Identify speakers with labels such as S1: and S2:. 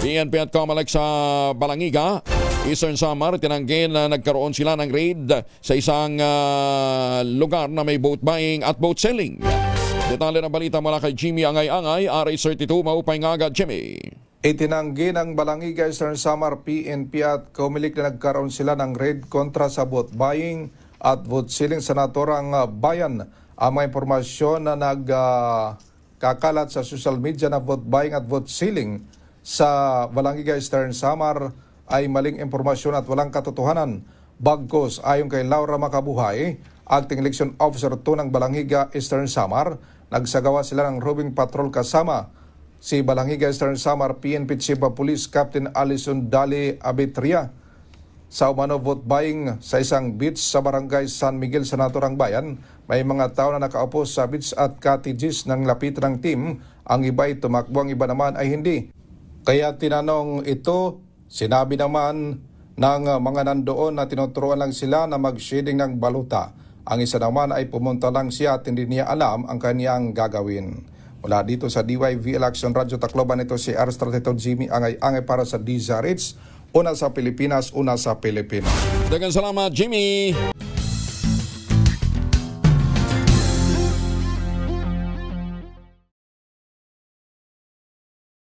S1: PNP at Comelec sa Balangiga, Eastern Samar, tinanggi na nagkaroon sila ng raid sa isang ah, lugar na may boat buying at boat selling. Detalye ng balita mula kay Jimmy Angay-Angay, RA32, maupay nga agad, Jimmy.
S2: Itinanggi ng Balangiga Eastern Samar PNP at Comelec na nagkaroon sila ng raid kontra sa vote buying at vote selling sa naturang ah, bayan. Ang mga impormasyon na nagkakalat sa social media na vote buying at vote selling sa Balangiga Eastern Samar ay maling impormasyon at walang katotohanan. Bagkos ayon kay Laura Makabuhay, Acting Election Officer 2 ng Balangiga Eastern Samar, nagsagawa sila ng roving patrol kasama si Balangiga Eastern Samar PNP Chief Police Captain Alison Dali Abitria sa umano vote buying sa isang beach sa barangay San Miguel sa naturang bayan. May mga tao na nakaupo sa beach at cottages ng lapitan ng team. Ang iba ay tumakbo, ang iba naman ay hindi. Kaya tinanong ito, sinabi naman ng mga nandoon na tinuturuan lang sila na mag-shading ng baluta. Ang isa naman ay pumunta lang siya at hindi niya alam ang kanyang gagawin. Mula dito sa DYV Action Radio Tacloban ito si Aristotle Jimmy Angay-Angay para sa DZRH. Una sa Pilipinas, una sa Pilipinas.
S1: Dagang salamat, Jimmy.